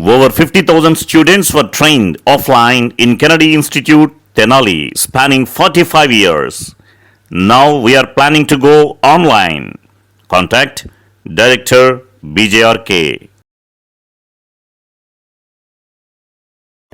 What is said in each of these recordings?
Over 50,000 students were trained offline in Kennedy Institute, Tenali, spanning 45 years. Now we are planning to go online. Contact Director BJRK.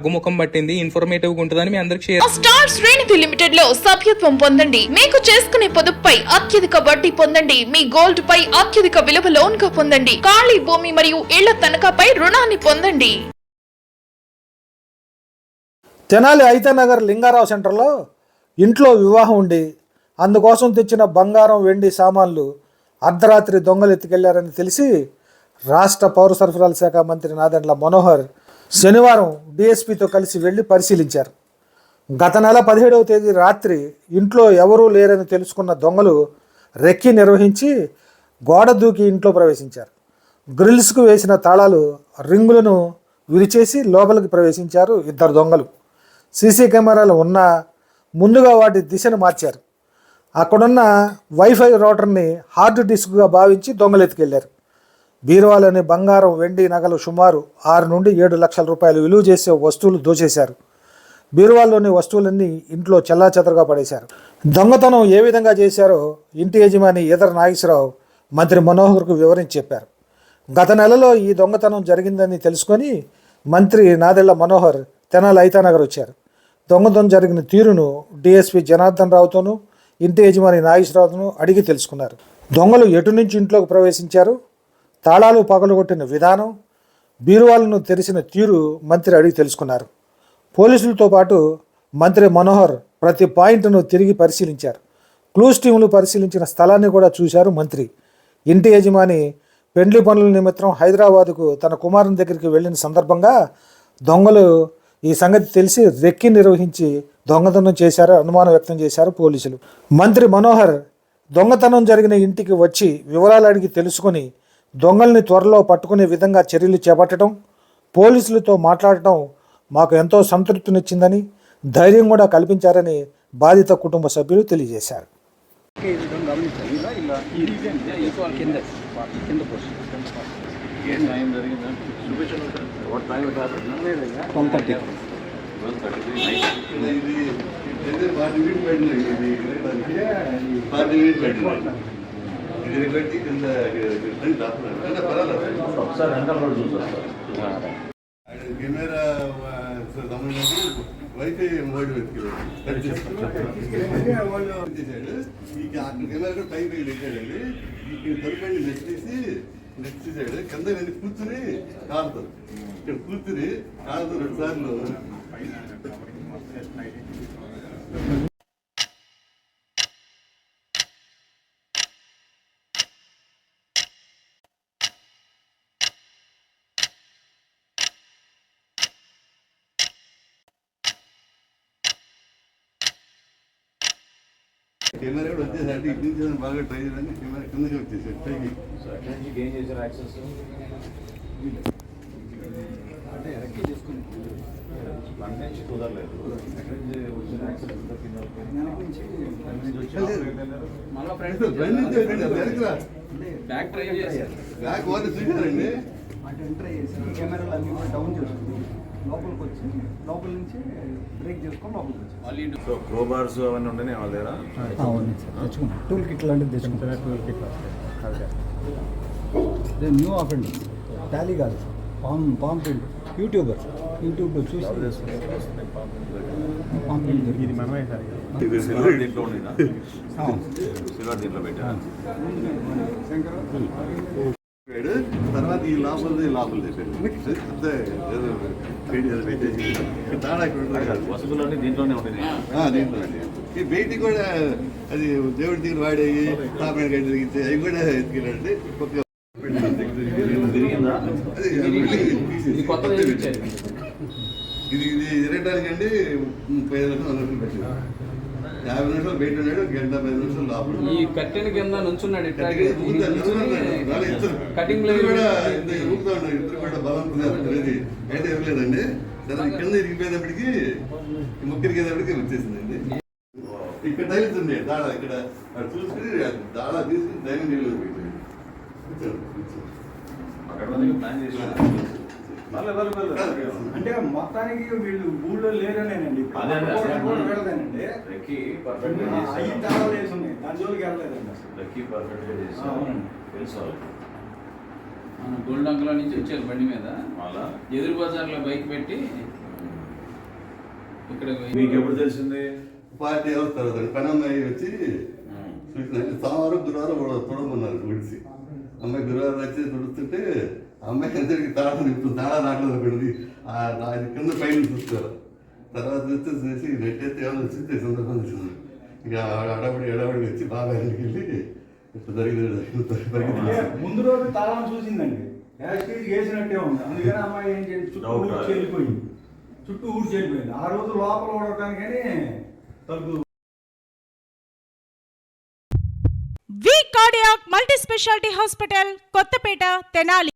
తగ్గుముఖం పట్టింది ఇన్ఫర్మేటివ్గా ఉంటుందని మీ అందరికి share star శ్రేణిధి లిమిటెడ్లో సభ్యత్వం పొందండి. మీకు చేసుకునే పొదుపుపై అత్యధిక వడ్డీ పొందండి. మీ గోల్డ్ పై అత్యధిక విలువ లోన్గా పొందండి. ఖాళీ భూమి మరియు ఇళ్ళ తనఖాపై రుణాన్ని పొందండి. తెనాలి ఐతనగర్ లింగారావు సెంటర్లో ఇంట్లో వివాహం ఉండి అందుకోసం తెచ్చిన బంగారం వెండి సామాన్లు అర్ధరాత్రి దొంగలు ఎత్తుకెళ్ళారని తెలిసి రాష్ట్ర పౌర సరఫరాల శాఖ మంత్రి నాదెండ్ల మనోహర్ శనివారం డిఎస్పితో కలిసి వెళ్ళి పరిశీలించారు. గత నెల పదిహేడవ తేదీ రాత్రి ఇంట్లో ఎవరూ లేరని తెలుసుకున్న దొంగలు రెక్కి నిర్వహించి గోడ దూకి ఇంట్లో ప్రవేశించారు. గ్రిల్స్కు వేసిన తాళాలు రింగులను విరిచేసి లోపలికి ప్రవేశించారు ఇద్దరు దొంగలు. సీసీ కెమెరాలు ఉన్నా ముందుగా వాటి దిశను మార్చారు. అక్కడున్న వైఫై రౌటర్ని హార్డ్ డిస్క్గా భావించి దొంగలు ఎత్తుకెళ్ళారు బీరువాలోని బంగారం వెండి నగలు సుమారు ఆరు నుండి ఏడు లక్షల రూపాయలు విలువ చేసే వస్తువులు దోచేశారు. బీరువాల్లోని వస్తువులన్నీ ఇంట్లో చెల్లాచెదరుగా పడేశారు. దొంగతనం ఏ విధంగా చేశారో ఇంటి యజమాని ఈదర నాగేశ్వరరావు మంత్రి మనోహర్కు వివరించి చెప్పారు. గత నెలలో ఈ దొంగతనం జరిగిందని తెలుసుకొని మంత్రి నాదెళ్ళ మనోహర్ తెనాలి ఐతానగర్ వచ్చారు. దొంగతనం జరిగిన తీరును డిఎస్పి జనార్దన్ రావుతోనూ ఇంటి యజమాని నాగేశ్వరరావును అడిగి తెలుసుకున్నారు. దొంగలు ఎటు నుంచి ఇంట్లోకి ప్రవేశించారు? తాళాలు పగలగొట్టిన విధానం బీరువాలను తెరిచిన తీరు మంత్రి అడిగి తెలుసుకున్నారు. పోలీసులతో పాటు మంత్రి మనోహర్ ప్రతి పాయింట్ను తిరిగి పరిశీలించారు. క్లూస్ టీములు పరిశీలించిన స్థలాన్ని కూడా చూశారు మంత్రి. ఇంటి యజమాని పెండ్లి పనుల నిమిత్తం హైదరాబాదుకు తన కుమారుని దగ్గరికి వెళ్ళిన సందర్భంగా దొంగలు ఈ సంగతి తెలిసి రెక్కి నిర్వహించి దొంగతనం చేశారు అనుమానం వ్యక్తం చేశారు పోలీసులు. మంత్రి మనోహర్ దొంగతనం జరిగిన ఇంటికి వచ్చి వివరాలు అడిగి తెలుసుకొని దొంగల్ని త్వరలో పట్టుకునే విధంగా చర్యలు చేపట్టడం పోలీసులతో మాట్లాడటం మాకు ఎంతో సంతృప్తినిచ్చిందని ధైర్యం కూడా కల్పించారని బాధిత కుటుంబ సభ్యులు తెలియజేశారు కెమెరా గమనించి వైఫై మోడ్ వెతికాడు చేశాడు ఈ అక్కడ కెమెరా కూడా టైం పెట్టి పెట్టాడండి ఇక్కడ దొరికండి నెక్స్ట్ తీసి నెక్స్ట్ తీసాడు కింద వెళ్ళి కూర్చుని కాలుతారు ఇక్కడ కూర్చుని కాలుతో రెండు సార్లు. కెమెరా కూడా వచ్చేసాడు ఇటు నుంచి బాగా ట్రై చేయడానికి కెమెరా కిందకి వచ్చేసాడు పైకి. ఫ్రంట్ నుంచి వచ్చాడు, వెనక్కి రా. బ్యాక్ వాళ్ళు చూశారండి అటు ఎంటర్ చేసి కెమెరాలు అన్ని కూడా డౌన్ చేసుకుని లోపలికి వచ్చి లోపల నుంచి బ్రేక్ చేసుకొని లోపలికి వచ్చి సో క్రోబార్స్ అవన్నీ ఉండని వాళ్ళ దగ్గర? అవును సార్. తెచ్చుకున్నాం. టూల్ కిట్ లాంటిది తెచ్చుకుంటాం టూల్ కిట్ అదే. న్యూ ఆఫెండ్ టాలీ కాదు పామ్ పామ్ ప్రింట్ యూట్యూబర్ యూట్యూబ్లో చూసి పామ్ ప్రింట్ దొరికింది. మనమే సిల్వర్ దీంట్లో ఉండినా సిల్వర్ దీంట్లో పెట్టాను తర్వాత ఈ లోపల ఉంటుంది కదా. వసతులన్నీ దీంట్లోనే ఉండినాయి ఆ, దీంట్లో ఈ బయటికి కూడా అది దేవుడి దగ్గర వాడేవి తాపేడ గడ్డి తిరిగితే అవి కూడా ఎత్తుకెళ్ళండి ఇది కొత్త. ఇది ఇది అండి ముప్పై ఐదు వరకు పెట్టారు. యాభై నిమిషాలు బయట ఉన్నాడు గంట పది నిమిషాలు లోపల ఈ కట్టెల కింద నుంచున్నాడు కటింగ్ కూడా ఉన్నారు. ఇద్దరు కూడా బలం లేదు అయితే ఇవ్వలేదండి. సరే కింద ఇరిగిపోయేటప్పటికి ఈ ముక్కు ఇరిగేటప్పటికి వచ్చేసిందండి. ఇక్కడ ఉంది దాడ ఇక్కడ. చూసుకుని దాడ తీసుకుని పెట్టాడు కూర్చోండి, కూర్చోండి. అక్కడ ప్లాన్ చేసి అంటే మొత్తానికి వీళ్ళు ఊళ్ళో లేరనేనండి. రెక్కి పర్ఫెక్ట్ అయ్యి చాలా వేసి ఉన్నాయి. దాని జోలికి వెళ్ళలేదండి. అసలు రెక్కి పర్ఫెక్ట్. తెలుసు నుంచి వచ్చారు బండి మీద. మళ్ళా? ఎదురు బజార్లో బైక్ పెట్టి ఇక్కడ మీకు ఎప్పుడు తెలిసింది? పార్టీ ఎవరు తర్వాత పని అమ్మాయి వచ్చి ఉమ్. చూసిన సోమవారం గురువారం కూడా చూడమన్నారు గుడిసి. అమ్మాయి గురువారం వచ్చి తుడుస్తుంటే ఆ అమ్మాయి అందరికి నాటలేదు అనుకోండి ఆ నా- ఇది కింద పైన చూస్తారు. తర్వాత వచ్చి చూసి నెట్టెత్తి ఏమైనా వచ్చి సందర్భం వచ్చింది? ఇక అడబడి అడబడి వచ్చి బాగా ఇంటికి వెళ్ళి ఇట్లా జరిగింది ముందు రోజు తాళం చూసిందండి. యాక్సిడెంట్ చేసినట్టే ఉంది. అందుకని అమ్మాయి ఏం చేసి చుట్టూ ఊడ్చి. వెళ్ళిపోయింది. చుట్టూ ఊడ్చి వెళ్ళిపోయింది. ఆ రోజు లోపల ఓడటానికని తలుపు V cardiac multi speciality hospital Kothapeta Tenali.